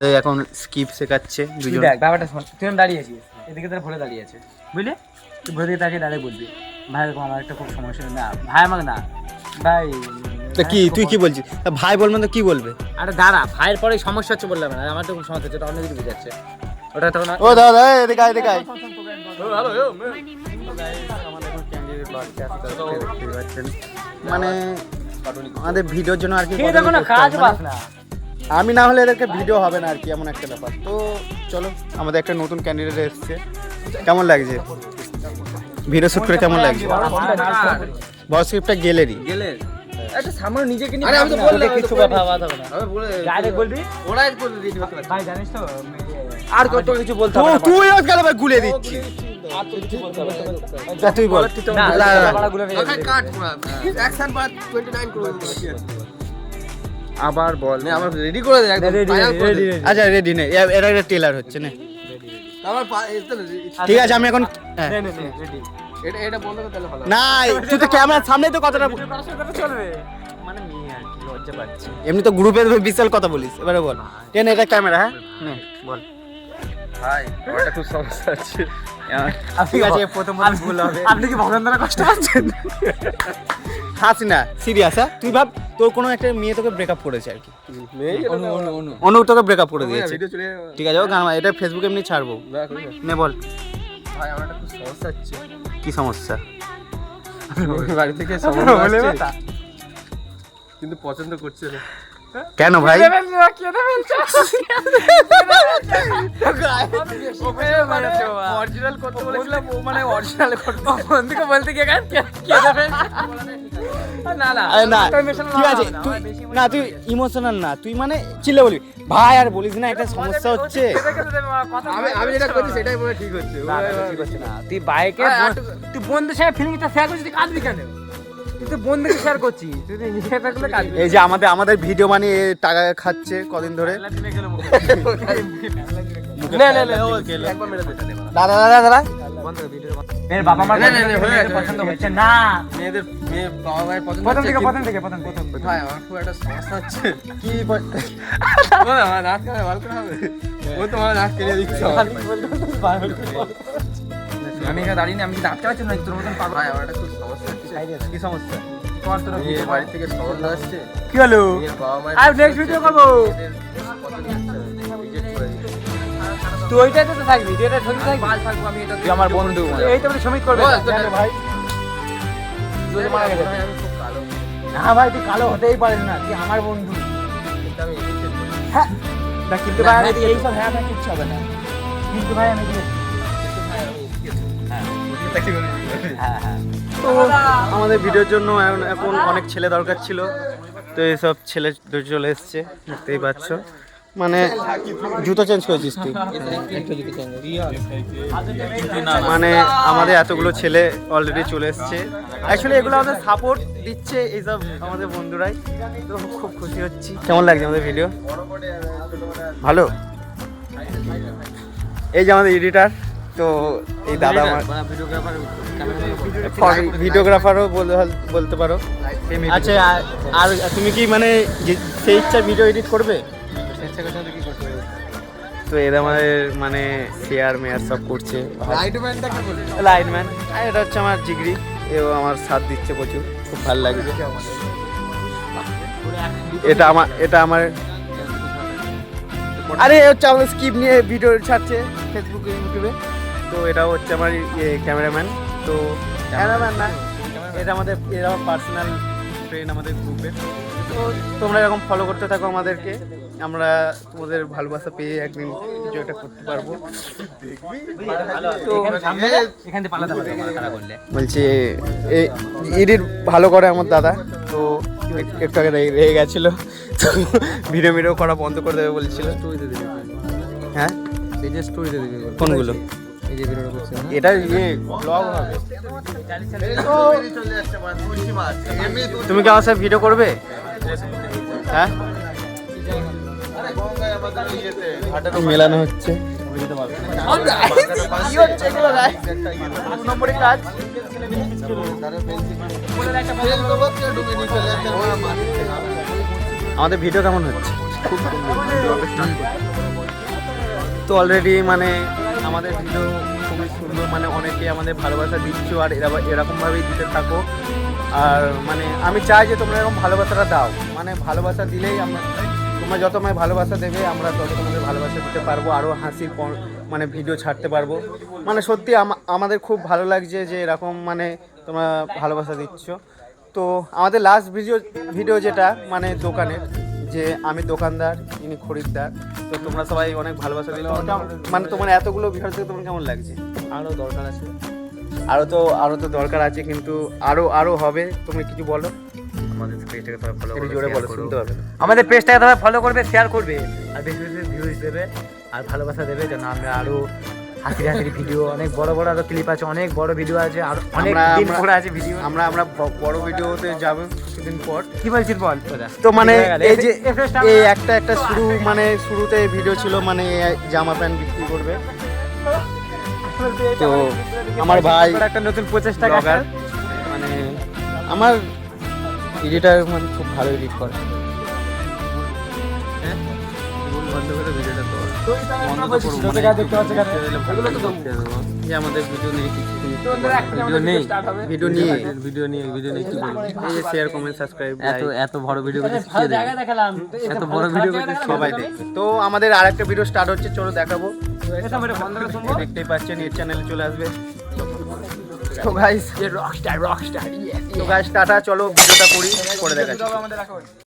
এখন স্কিপ শেখাচ্ছে দুজন দেখ ব্যাপারটা শোন তুই দাঁড়িয়ে আছিস এদিকে তার ভরে দাঁড়িয়ে আছে বুঝলি তুই ভরে দিকে তাকে দাঁড়িয়ে বলবি ভাই আমার একটা খুব সমস্যা না ভাই আমাকে না ভাই তা কি তুই কি বলছিস ভাই বলবেন তো কি বলবে আরে দাঁড়া ভাইয়ের পরে সমস্যা হচ্ছে বললাম না আমার তো খুব সমস্যা হচ্ছে অন্য কিছু বুঝাচ্ছে ওটা তখন ও দাদা এদিকে আয়, এদিকে আয়। মানে আমাদের ভিডিওর জন্য আর কি কাজ পাস মানে না আমি না হলে এদেরকে ভিডিও হবে না আর কি এমন একটা ব্যাপার। তো চলো আমাদের একটা নতুন ক্যান্ডিডেট এসছে। কেমন লাগছে? ভিডিও শুট করে কেমন লাগছে? বস স্ক্রিপ্টটা গ্যালারি গেলে একটা সামনে নিজেকে নিয়ে আরে আমি তো বললাম, কিছু কথা বাদ হবে না। আমি বলে ডাইরেক্ট বলবি? ওরাই বলে দিয়েছি ভাই জানিস তো আর কত কিছু বলতে তো তুই আজকাল আবার গুলে দিচ্ছিস? তুই বল। না। না, না, না। পাড়াগুলো নিয়ে কাট কাট পুরো। অ্যাকশন পার্ট 29 করে। দেবো আবার বল। নে আমার রেডি করে দে একদম আচ্ছা রেডি নে। এটা একটা টেলার হচ্ছে না। আমার ঠিক আছে আমি এখন হ্যাঁ। রেডি এটা এটা বন্ধ করে তাহলে ভালো না তুই তো ক্যামেরার সামনে তো কথাটা চলবে মানে মেয়ে আর কি লজ্জা পাচ্ছে। এমনি তো গ্রুপে বিশাল কথা বলিস এবারে বল। টেন এটা ক্যামেরা হ্যাঁ? বল। ভাই ওটা খুব সমস্যা আছে ঠিক আছে প্রথম প্রথম ভুল হবে। আপনি কি ভগবানের কষ্ট পাচ্ছেন? হাসি না। সিরিয়াস হ্যাঁ? তুই ভাব তোর কোনো একটা মেয়ে তোকে ব্রেকআপ করেছে আর কি। অনু তোকে ব্রেকআপ করে দিয়েছে। ঠিক আছে ও গান এটা ফেসবুকে এমনি ছাড়বো। না নে বল। ভাই আমার একটা সমস্যা হচ্ছে। কি সমস্যা? বাড়ি থেকে সমস্যা কিন্তু পছন্দ করছে না। কেন ভাই? অরিজিনাল করতে বলেছিলাম ও মানে অরিজিনাল করতে বন্ধুকে বলতে গিয়ে গান না ঠিক আছে? তুই না তুই ইমোশনাল না তুই মানে চিল্লে বলবি। ভাই আর বলিস না একটা সমস্যা হচ্ছে। আমি আমি যেটা করছি সেটাই ঠিক হচ্ছে। না, না, ঠিক হচ্ছে। না। তুই বাইকে তুই বন্ধুর সাথে ফিলিংটা শেয়ার করছিস কাঁদবি কেন? তুই তো বন্ধুকে শেয়ার করছিস তুই তো নিজে থাকলে কাঁদবি এই যে আমাদের আমাদের ভিডিও বানিয়ে টাকা খাচ্ছে কদিন ধরে। না না না একবার মেরে দে দাদা দাদা দাদা বাবা মা পছন্দ হচ্ছে না। মেয়েদের মেয়ে বাবা মায়ের পছন্দ প্রথম থেকে প্রথম থেকে প্রথম প্রথম ভাই আমার খুব একটা সমস্যা হচ্ছে। কি আমার নাচ করে ভালো করে হবে। ও তো নাচ কেড়ে দিচ্ছে। আমার। আমি এখানে দাঁড়িয়ে আমি কি দাঁড়াতে পারছি না তোর মতন পাগল। ভাই আমার একটা খুব সমস্যা হচ্ছে। কি সমস্যা? তোমার তোর মেয়ের বাড়ি থেকে আসছে। কি হলো? আর next video করব। তুই ওইটাতে তো থাকবি তুই এটা থাকবি। থাকব আমি এটা তুই আমার বন্ধু এই তো সমিত করবে। ভাই। তুই মারা গেছে না ভাই তুই কালো হতেই পারিস না তুই আমার বন্ধু। হ্যাঁ। না কিন্তু ভাই এইসব হ্যাঁ কিচ্ছু হবে না। কিন্তু ভাই আমি তো আমাদের ভিডিওর জন্য এখন অনেক ছেলে দরকার ছিল। তো এইসব ছেলে চলে এসছে, দেখতেই পাচ্ছ। মানে জুতো চেঞ্জ করেছিস তুই? মানে আমাদের এতগুলো ছেলে অলরেডি চলে এসছে। অ্যাকচুয়ালি এগুলো আমাদের সাপোর্ট দিচ্ছে এইসব আমাদের বন্ধুরাই। তো খুব খুশি হচ্ছি। কেমন লাগছে আমাদের ভিডিও ভালো? এই যে আমাদের এডিটার তো এই দাদা আমার ভিডিওগ্রাফারও বলতে পারো। আচ্ছা আর- তুমি কি মানে সেই ইচ্ছা ভিডিও এডিট করবে? তো এরা আমাদের মানে শেয়ার মেয়ার সব করছে। আর এটা হচ্ছে আমার জিগরি। এও আমার সাথ দিচ্ছে প্রচুর। খুব ভালো লাগছে। এটা আমার এটা আমার আরে হচ্ছে আমাদের স্কিপ নিয়ে ভিডিও ছাড়ছে ফেসবুকে ইউটিউবে তো এটা হচ্ছে আমার ইয়ে ক্যামেরাম্যান তো ক্যামেরাম্যান না? এটা আমাদের এটা আমার পার্সোনাল ফ্রেন্ড আমাদের গ্রুপে তো তোমরা এরকম ফলো করতে থাকো আমাদেরকে আমরা তোমাদের ভালোবাসা পেয়ে একদিন কিছু একটা করতে পারব। তো বলছি এডিট ভালো করে আমার দাদা তো এক- একটু আগে রেগে গেছিল তো ভিডিও ভিডিও করা বন্ধ করে দেবে বলছিল। হ্যাঁ? স্টোরিতে দিবি। কোনগুলো? এই যে ভিডিওটা করছি এটা ইয়ে ব্লগ হবে। তুমি কি আমার সাথে ভিডিও করবে? হ্যাঁ? মেলানো হচ্ছে। আমাদের ভিডিও কেমন হচ্ছে? তো অলরেডি মানে আমাদের ভিডিও খুবই সুন্দর মানে অনেকে আমাদের ভালোবাসা দিচ্ছ আর এরা এরকমভাবেই দিতে থাকো। আর মানে আমি চাই যে তোমরা এরকম ভালোবাসাটা দাও। মানে ভালোবাসা দিলেই আমরা তোমরা যত আমায় ভালোবাসা দেবে, আমরা তত তোমাদের ভালোবাসা দিতে পারব আরও হাসির মানে ভিডিও ছাড়তে পারব। মানে সত্যি আমা- আমাদের খুব ভালো লাগছে যে এরকম মানে তোমরা ভালোবাসা দিচ্ছ। তো আমাদের লাস্ট ভিডিও ভিডিও যেটা মানে দোকানের, যে আমি দোকানদার, ইনি খরিদ্দার। তো তোমরা সবাই অনেক ভালোবাসা দিলে। মানে তোমার এতগুলো বিহার থেকে তোমার কেমন লাগছে? আরও দরকার আছে। আরও তো আরও তো দরকার আছে কিন্তু আরও আরও হবে। তুমি কিছু বলো। আমাদের পেজটাকে তোমরা ফলো একটু জোরে বলো শুনতে হবে আমাদের পেজটাকে তবে ফলো করবে শেয়ার করবে। আর বেশি বেশি ভিউজ দেবে আর ভালোবাসা দেবে যেন আমরা আরও হাসির হাসির ভিডিও অনেক বড় বড় আরও ক্লিপ আছে অনেক বড় ভিডিও আছে আর অনেক দিন পরে আছে ভিডিও আমরা আমরা বড় ভিডিওতে যাব কিছুদিন পর। কি বলছিস বল? তো মানে। এই যে এই একটা একটা শুরু মানে শুরুতে ভিডিও ছিল মানে জামা প্যান্ট বিক্রি করবে। তো আমার ভাই একটা নতুন প্রচেষ্টা মানে আমার এডিটার মানে খুব ভালো এডিট করে। বন্ধ করে ভিডিওটা কর বন্ধ তো করব মানে। এগুলো যে আমাদের ভিডিও নেই কিছু ভিডিও নেই। ভিডিও নিয়ে ভিডিও নিয়ে ভিডিও নিয়ে কি বলব। এই যে শেয়ার কমেন্ট সাবস্ক্রাইব এত এত বড় ভিডিও এত বড় ভিডিও সবাই দেখবে। তো আমাদের আরেকটা ভিডিও স্টার্ট হচ্ছে চলো দেখাবো। দেখতেই পাচ্ছেন এর চ্যানেলে চলে আসবে। তো গাইস রকস্টার রকস্টার তো গাইস টাটা চলো ভিডিওটা করি করে দেখাচ্ছি।